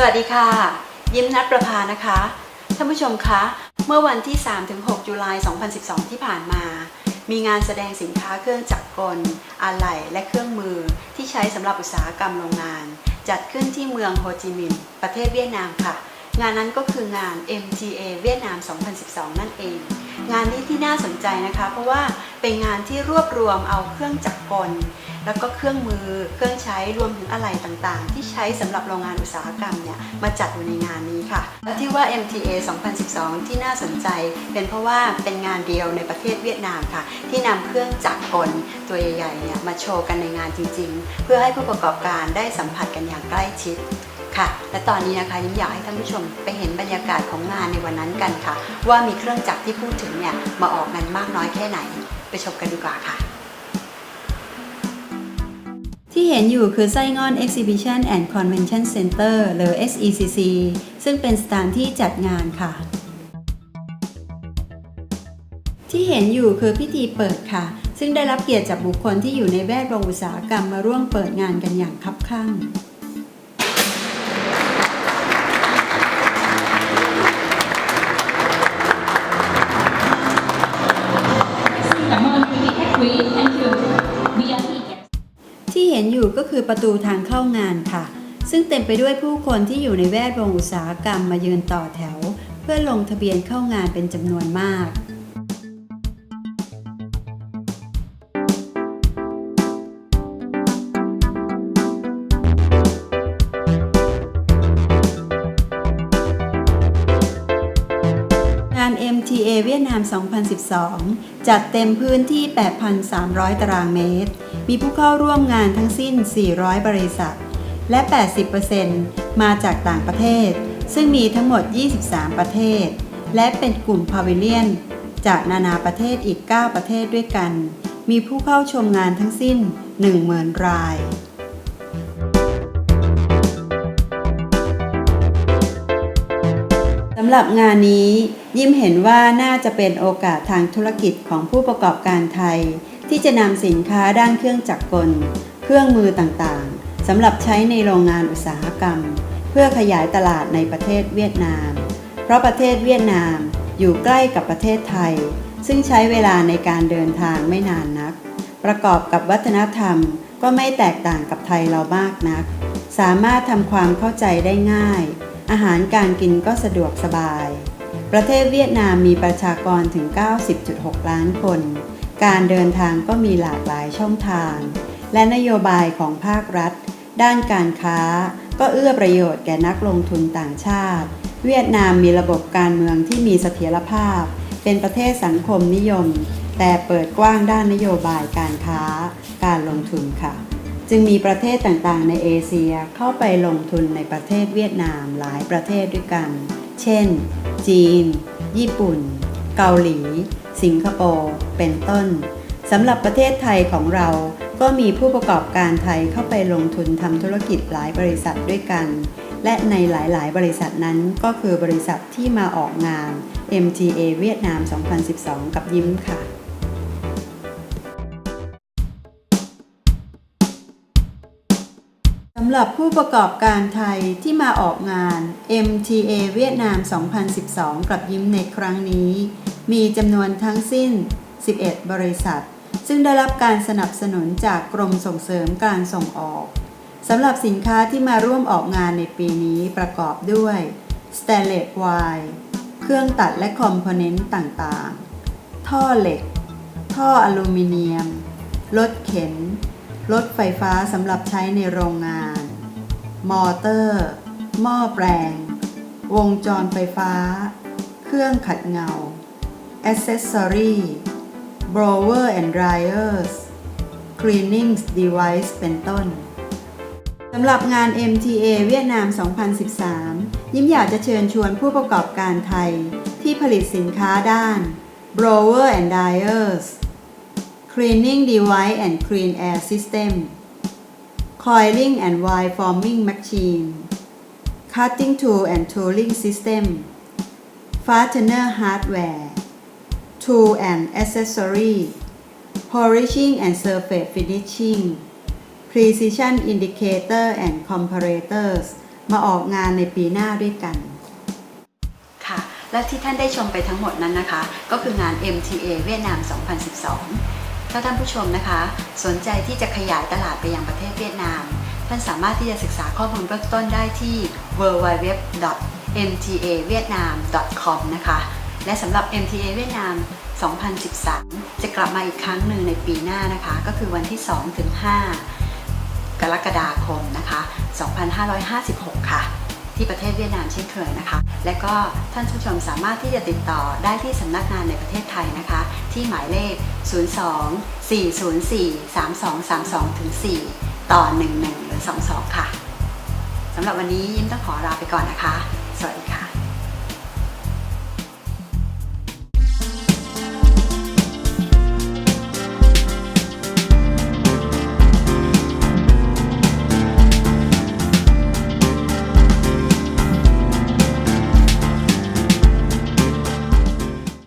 สวัสดีค่ะ ยิ้มนัดประพานะคะท่านผู้ชมคะ เมื่อวันที่ 3-6 จุลาย 2012 ที่ผ่านมา มีงานแสดงสินค้าเครื่องจักรกลอะไหล่และเครื่องมือที่ใช้สำหรับอุตสาหกรรมโรงงาน จัดขึ้นที่เมืองโฮจิมินห์ประเทศเวียดนามค่ะ งานนั้นก็คืองาน MTA เวียดนาม 2012 นั่นเอง งานนี้ที่น่าสนใจนะคะ เพราะว่าเป็นงานที่รวบรวมเอาเครื่องจักรกล แล้วก็เครื่องมือเครื่องใช้รวมถึงอะไหล่ต่างๆ ที่ใช้สำหรับโรงงานอุตสาหกรรมเนี่ยมาจัดอยู่ในงานนี้ค่ะ และที่ว่า MTA 2012 ที่น่าสนใจ เป็นเพราะว่าเป็นงานเดียวในประเทศเวียดนามค่ะ ที่นำเครื่องจักรกลตัวใหญ่ๆเนี่ยมาโชว์กันในงานจริง ๆ เพื่อให้ผู้ประกอบการได้สัมผัสกันอย่างใกล้ชิดค่ะ และตอนนี้นะคะยิ้มอยากให้ท่านผู้ชมไปเห็นบรรยากาศของงานในวันนั้นกันค่ะ ว่ามีเครื่องจักรที่พูดถึงเนี่ยมาออกงานมากน้อยแค่ไหน ไปชมกันดีกว่าค่ะ ที่เห็นอยู่คือไส้งอน Exhibition and Convention Center หรือ SECC ซึ่งเป็นสถานที่จัดงานค่ะ ที่เห็นอยู่คือพิธีเปิดค่ะ ซึ่งได้รับเกียรติจากบุคคลที่อยู่ในแวดวงอุตสาหกรรมมาร่วมเปิดงานกันอย่างคับคั่ง ห็นอยู่ก็คือประตูทางเข้างานค่ะ ซึ่งเต็มไปด้วยผู้คนที่อยู่ในแวดวงอุตสาหกรรมมายืนต่อแถว เพื่อลงทะเบียนเข้างานเป็นจำนวนมาก งาน MTA เวียดนาม 2012 จัดเต็มพื้นที่ 8,300 ตารางเมตร มีผู้เข้าร่วมงานทั้งสิ้น 400 บริษัท และ 80%มาจากต่างประเทศ ซึ่งมีทั้งหมด 23 ประเทศ และเป็นกลุ่มพาวิเลียน จากนานาประเทศอีก 9 ประเทศด้วยกัน มีผู้เข้าชมงานทั้งสิ้น 10,000 รายสำหรับงานนี้ยิ้มเห็นว่าน่าจะเป็นโอกาสทางธุรกิจของผู้ประกอบการไทย ที่จะนำสินค้าด้านเครื่องจักรกล เครื่องมือต่างๆสำหรับใช้ในโรงงานอุตสาหกรรม เพื่อขยายตลาดในประเทศเวียดนาม เพราะประเทศเวียดนามอยู่ใกล้กับประเทศไทย ซึ่งใช้เวลาในการเดินทางไม่นานนัก ประกอบกับวัฒนธรรมก็ไม่แตกต่างกับไทยเรามากนัก สามารถทำความเข้าใจได้ง่าย อาหารการกินก็สะดวกสบาย ประเทศเวียดนามมีประชากรถึง 90.6 ล้านคน การเดินทางก็มีหลากหลายช่องทาง และนโยบายของภาครัฐ ด้านการค้า ก็เอื้อประโยชน์แก่นักลงทุนต่างชาติ เวียดนามมีระบบการเมืองที่มีเสถียรภาพ เป็นประเทศสังคมนิยม แต่เปิดกว้างด้านนโยบายการค้า การลงทุนค่ะ จึงมีประเทศต่างๆ ในเอเชียเข้าไปลงทุนในประเทศเวียดนามหลายประเทศด้วยกัน เช่น จีน ญี่ปุ่น เกาหลี สิงคโปร์ เป็นต้น สำหรับประเทศไทยของเราก็มีผู้ประกอบการไทยเข้าไปลงทุนทำธุรกิจหลายบริษัทด้วยกัน และในหลายๆ บริษัทนั้นก็คือบริษัทที่มาออกงาน MTA เวียดนาม 2012 กับยิ้มค่ะสำหรับผู้ประกอบการไทยที่มาออกงาน MTA เวียดนาม 2012 กับยิ้มในครั้งนี้ มีจำนวนทั้งสิ้น 11 บริษัท ซึ่งได้รับการสนับสนุนจากกรมส่งเสริมการส่งออกสำหรับสินค้าที่มาร่วมออกงานในปีนี้ประกอบด้วย Stainless Wire เครื่องตัดและคอมโพเนนต์ต่างๆ ท่อเหล็ก ท่ออลูมิเนียม รถเข็น รถไฟฟ้าสำหรับใช้ในโรงงาน มอเตอร์ หม้อแปลง วงจรไฟฟ้า เครื่องขัดเงา Accessory Blower and Dryers Cleaning Device เป็นต้นสำหรับงาน MTA เวียดนาม 2013 ยิ้มอยากจะเชิญชวนผู้ประกอบการไทย ที่ผลิตสินค้าด้าน Blower and Dryers Cleaning Device and Clean Air System Coiling and Wire Forming Machine Cutting Tool and Tooling System Fastener Hardware Tool and Accessory Polishing and Surface Finishing Precision Indicator and Comparators มาออกงานในปีหน้าด้วยกันค่ะและที่ท่านได้ชมไปทั้งหมดนั้นนะคะ ก็คืองาน MTA เวียดนาม 2012 ถ้าท่านผู้ชมนะคะ สนใจที่จะขยายตลาดไปยังประเทศเวียดนาม ท่านสามารถที่จะศึกษาข้อมูลเบื้องต้นได้ที่ www.mtavietnam.com นะคะ และสำหรับ MTA เวียดนาม 2013 จะกลับมาอีกครั้งหนึ่งในปีหน้านะคะ ก็คือวันที่ 2 ถึง 5 กรกฎาคมนะคะ 2556 ค่ะ ที่ประเทศเวียดนามเช่นเคยนะคะ และก็ท่านผู้ชมสามารถที่จะติดต่อได้ที่สำนักงานในประเทศไทยนะคะ ที่หมายเลข 02 404 3232ถึง4ต่อ 11 หรือ 22 ค่ะสำหรับวันนี้ยิ้มต้องขอลาไปก่อนนะคะ สวัสดีค่ะ